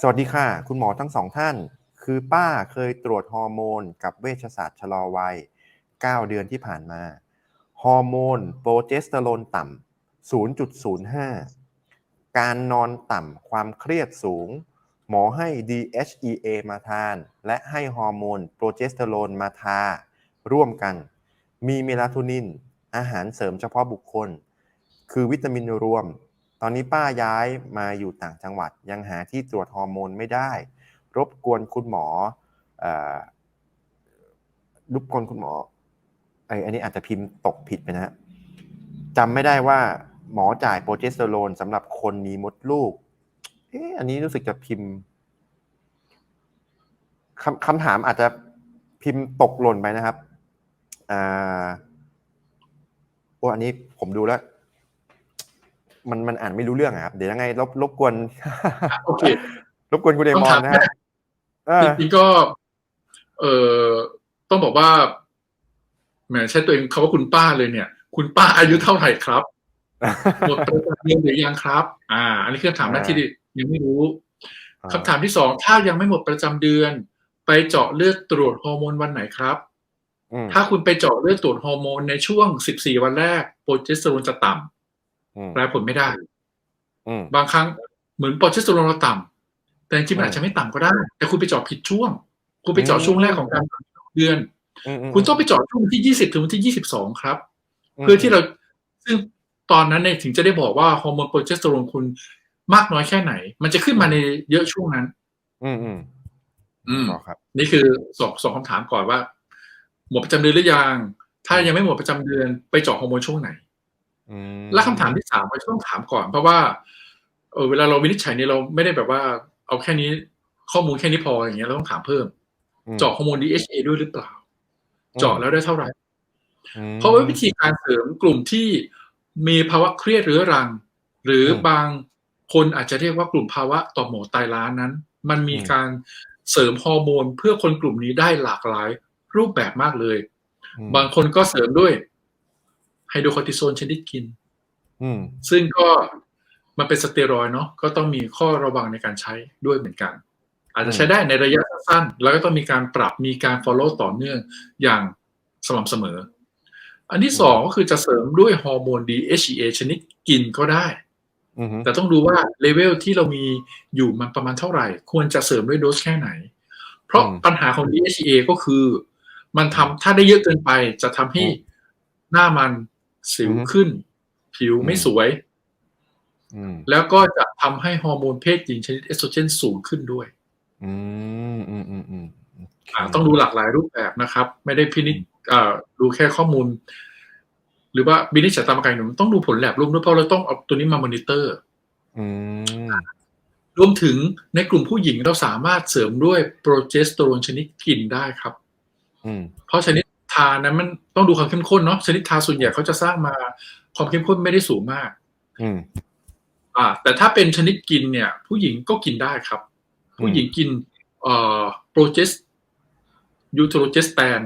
สวัสดีค่ะ คุณหมอทั้งสองท่าน คือป้าเคยตรวจฮอร์โมน กับเวชศาสตร์ชะลอวัย 9 เดือนที่ผ่านมา ฮอร์โมน โปรเจสเตอโรนต่ำ 0.05 การนอนต่ำความเครียดสูง หมอให้ DHEA มาทาน และให้ฮอร์โมน โปรเจสเตอโรนมาทา ร่วมกัน มีเมลาโทนิน อาหารเสริมเฉพาะบุคคล คือวิตามินรวม ตอนนี้ป้าย้ายมาอยู่ต่างจังหวัด ยังหาที่ตรวจฮอร์โมนไม่ได้ รบกวนคุณหมอรบกวนคุณหมอไออันนี้อาจจะพิมพ์ตกผิดไปนะฮะจำไม่ได้ว่าหมอจ่ายโปรเจสเตอโรนสำหรับคนมีมดลูก เอ๊ะอันนี้รู้สึกจะพิมพ์คำคำถามอาจจะพิมพ์ตกหล่นไปนะครับอ่าโอ้อันนี้ผมดูแล้ว มันมันอ่านไม่รู้เรื่องอะครับ เดี๋ยวยังไงรบรบกวนโอเครบกวนคุณเดมอนนะฮะเออจริงๆก็ เอ่อต้องบอกว่าแหมใช้ตัวเองคาว่าคุณป้าเลยเนี่ย คุณป้าอายุเท่าไหร่ครับหมดประจำเดือนหรือยังครับ อ่า อันนี้คือคำถามแรกที่ยังไม่รู้อ่าคำถามที่สองถ้ายังไม่หมดประจำเดือน ไปเจาะเลือดตรวจฮอร์โมนวันไหนครับอืมถ้าคุณไปเจาะเลือดตรวจฮอร์โมนในช่วง 14 วันแรกโปรเจสเตอโรนจะต่ำอืม แปลผลไม่ได้อืมบางครั้งเหมือนโปรเจสเตอโรนเราต่ำแต่จริงๆมันอืมอาจจะไม่ต่ำก็ได้ แต่คุณไปเจาะผิดช่วง คุณไปเจาะช่วงแรกของการเดือนอืมมคุณต้องไปเจาะช่วงวันที่20ถึงวันที่22ครับ เพื่อที่เราซึ่งตอนนั้นเนี่ยถึงจะได้บอกว่าฮอร์โมนโปรเจสเตอโรนคุณมากน้อยแค่ไหน มันจะขึ้นมาในเยอะช่วงนั้น อืมอืมอืมต่อครับ นี่คือสองสองคำถามก่อนว่า หมดประจำเดือนหรือยัง ถ้ายังไม่หมดประจำเดือนไปเจาะฮอร์โมนช่วงไหนอืม และคำถามที่สามเราจะต้องถามก่อน เพราะว่าเออเวลาเราวินิจฉัยเนี่ยเราไม่ได้แบบว่า เอาแค่นี้ข้อมูลแค่นี้พออย่างเงี้ยเราต้องถามเพิ่มอืมเจาะฮอร์โมน DHA ด้วยหรือเปล่าอืมเจาะแล้วได้เท่าไหร่อืมเพราะว่าวิธีการเสริมกลุ่มที่มีภาวะเครียดเรื้อรัง หรืออมบางคนอาจจะเรียกว่ากลุ่มภาวะต่อมหมอไตล้านนั้น มันมีอืมการเสริมฮอร์โมนเพื่อคนกลุ่มนี้ได้หลากหลายรูปแบบมากเลยอืมบางคนก็เสริมด้วย ไฮโดรคอร์ติโซนชนิดกินอืมซึ่งก็มันเป็นสเตียรอยด์เนาะก็ต้องมีข้อระวังในการใช้ด้วยเหมือนกัน อาจจะใช้ได้ในระยะสั้นๆแล้วก็ต้องมีการปรับมีการ follow ต่อเนื่องอย่างสม่ำเสมอ อันที่สองก็คือจะเสริมด้วยฮอร์โมน DHEA ชนิดกินก็ได้อืมแต่ต้องดูว่าเลเวลที่เรามีอยู่มันประมาณเท่าไหร่ ควรจะเสริมด้วยโดสแค่ไหน เพราะอืมปัญหาของ DHEA ก็คือ มันทำถ้าได้เยอะเกินไปจะทำให้อืมหน้ามัน สิวอือฮึขึ้น ผิวไม่อืมสวยอืมแล้วก็จะทำให้ฮอร์โมนเพศหญิงชนิดเอสโตรเจนสูงขึ้นด้วยอืมอืมอืมอืมโเคอ่าต้องดูหลากหลายรูปแบบนะครับ ไม่ได้พินิจอ่าดูแค่ข้อมูล หรือว่าวินิจฉัยตามอาการหนุ่มต้องดูผลแลบรวมด้วยเพราะเราต้องเอาตัวนี้มามอนิเตอร์อืมรวมถึงในกลุ่มผู้หญิงเราสามารถเสริมด้วยโปรเจสเตอโรนชนิดกินได้ครับอืมเพราะชนิด ทานั้นมันต้องดูความเข้มข้นเนาะชนิดทาส่วนใหญ่เขาจะสร้างมาความเข้มข้นไม่ได้สูงมาก อืม อ่า แต่ถ้าเป็นชนิดกินเนี่ย ผู้หญิงก็กินได้ครับ ผู้หญิงกิน เอ่อโปรเจสยูโทรเจสแตน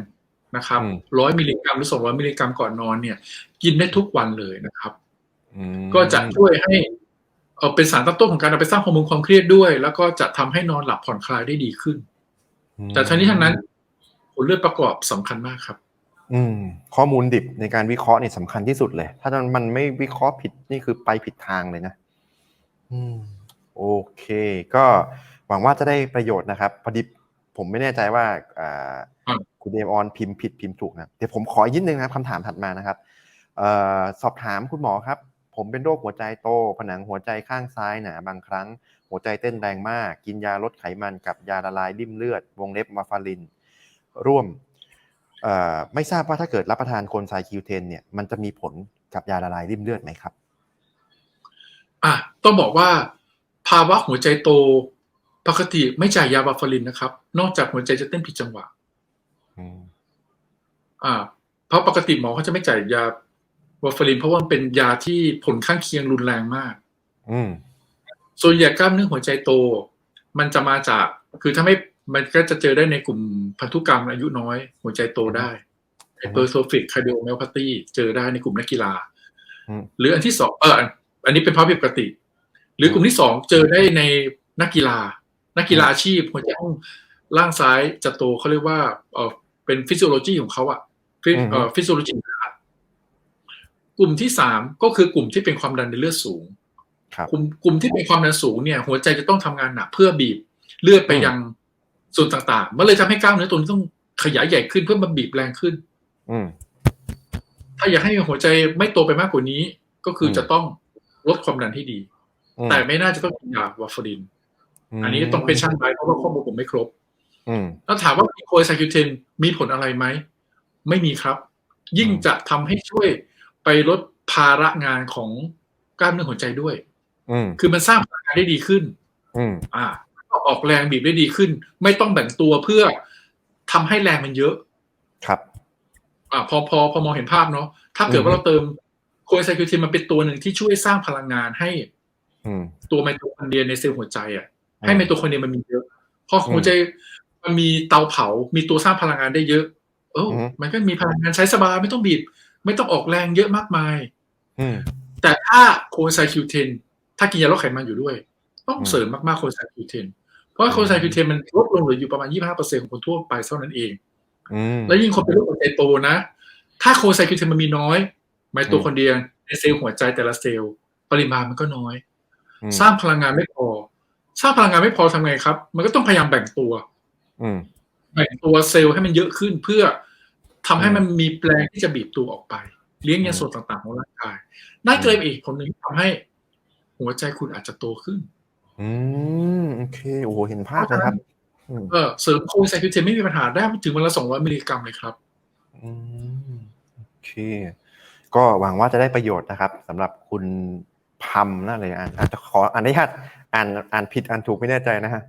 นะครับอืมร้อยมิลลิกรัมหรือสองร้อยมิลลิกรัมก่อนนอนเนี่ย กินได้ทุกวันเลยนะครับอืมก็จะช่วยให้เออเป็นสารตั้งต้นของการเอาไปสร้างฮอร์โมนความเครียดด้วย แล้วก็จะทำให้นอนหลับผ่อนคลายได้ดีขึ้น แต่ทั้งนี้ทั้งนั้น ผลเลือดประกอบสำคัญมากครับ อืม ข้อมูลดิบในการวิเคราะห์นี่สำคัญที่สุดเลย ถ้ามันไม่วิเคราะห์ผิดนี่คือไปผิดทางเลยนะ อืม โอเค ก็หวังว่าจะได้ประโยชน์นะครับพอดีผมไม่แน่ใจว่าอ่าครับคุณเดมออนพิมพ์ผิดพิมพ์ถูกนะเดี๋ยวผมขออีกนิดนึงนะครับคำถามถัดมานะครับเอ่อสอบถามคุณหมอครับ ผมเป็นโรคหัวใจโต ผนังหัวใจข้างซ้ายหนาบางครั้ง หัวใจเต้นแรงมาก กินยาลดไขมันกับยาละลายริ่มเลือด วงเล็บมาฟาริน ร่วมเอ่อไม่ทราบว่าถ้าเกิดรับประทานโคนไซคิวเทนเนี่ยมันจะมีผลกับยาละลายริ่มเลือดไหมครับอะต้องบอกว่าภาวะหัวใจโตปกติไม่จ่ายยาบาฟารินนะครับ นอกจากหัวใจจะเต้นผิดจังหวะอืมอ่า เพราะปกติหมอเขาจะไม่จ่ายยาบาฟาริน เพราะว่ามันเป็นยาที่ผลข้างเคียงรุนแรงมาก อืมส่วนใหญ่กล้ามเนื้อหัวใจโต มันจะมาจาก คือถ้าไม่ มันก็จะเจอได้ในกลุ่มพันธุกรรมอายุน้อย หัวใจโตได้ไฮเปอร์โซฟิกคาร์ดิโอไมโอพาธีเจอได้ในกลุ่มนักกีฬาอืมหรืออันที่สองเอออันอันนี้เป็นภาวะผิดปกติ หรือกลุ่มที่สองเจอได้ในนักกีฬา นักกีฬาอาชีพหัวใจต้องล่างซ้ายจะโตเขาเรียกว่าเออเป็นฟิสิโอโลจีของเขาอะฟิอือฮึเอ่อฟิสิโอโลจีกลุ่มที่สามก็คือกลุ่มที่เป็นความดันในเลือดสูงครับกลุ่มกลุ่มที่เป็นความดันสูงเนี่ย หัวใจจะต้องทำงานหนักเพื่อบีบเลือดไปอืมยัง ส่วนต่างๆ มันเลยทำให้กล้ามเนื้อตัวนี้ต้องขยายใหญ่ขึ้นเพื่อมาบีบแรงขึ้น อืมถ้าอยากให้หัวใจไม่โตไปมากกว่านี้ ก็คืออมจะต้องลดความดันที่ดีอืมแต่ไม่น่าจะต้องกินยาวาฟาริน อันนี้ต้องเป็นชั่นไว้เพราะว่าข้อมูลผมไม่ครบอืมแล้วถามว่าโคไซคิวเทนมีผลอะไรไหม ไม่มีครับ ยิ่งอืมจะทำให้ช่วยไปลดภาระงานของกล้ามเนื้อหัวใจด้วยอืมคือมันสร้างพลังงานได้ดีขึ้นอืมอ่าก็ ออกแรงบีบได้ดีขึ้น ไม่ต้องแบ่งตัวเพื่อทำให้แรงมันเยอะ ครับ อ่าพอพอพอมองเห็นภาพเนาะถ้าเกิดว่าเราเติมโคไซคิวเทนมันเป็นตัวหนึ่งที่ช่วยสร้างพลังงานให้อืมตัวไมโตคอนเดรียในเซลล์หัวใจอะอืมให้ไมโตคอนเดรียมันมีเยอะพอหัวใจมันมีเตาเผา มีตัวสร้างพลังงานได้เยอะ เอออืมมันก็มีพลังงานใช้สบายไม่ต้องบีบ ไม่ต้องออกแรงเยอะมากมายอืมแต่ถ้าโคไซคิวเทนถ้ากินยาลดไขมันอยู่ด้วย ต้องอืมเสริมมากๆโคไซคิวเทนเพราะว่าโคไซคิวเทนมันลดลงเหลืออยู่ประมาณ 25%ของคนทั่วไปเท่านั้นเองอืมแล้วยิ่งคนเป็นโรคหัวใจโตนะ ถ้าโคไซคิวเทนมันมีน้อยไมโตคอนเดรียในเซลล์หัวใจแต่ละเซลล์ปริมาณมันก็น้อยอืมสร้างพลังงานไม่พอ สร้างพลังงานไม่พอทำไงครับ มันก็ต้องพยายามแบ่งตัวอืมแบ่งตัวเซลล์ให้มันเยอะขึ้นเพื่อทำให้มันมีแปลงที่จะบีบตัวออกไป เลี้ยงในส่วนต่างๆของร่างกายนั่นก็เลยเป็นอีกผลหนึ่งที่ทำให้หัวใจคุณอาจจะโตขึ้น อืมโอเคโอ้โหเห็นภาพนะครับอืมเออเสริมโคไซคิวเทนไม่มีปัญหาได้ถึงวันละสองร้อยมิลลิกรัมเลยครับอืมโอเค ก็หวังว่าจะได้ประโยชน์นะครับสำหรับคุณพัมนั่นเลยอ่านอาจจะขออนุญาตอ่านอ่านผิดอ่านถูกไม่แน่ใจนะฮะ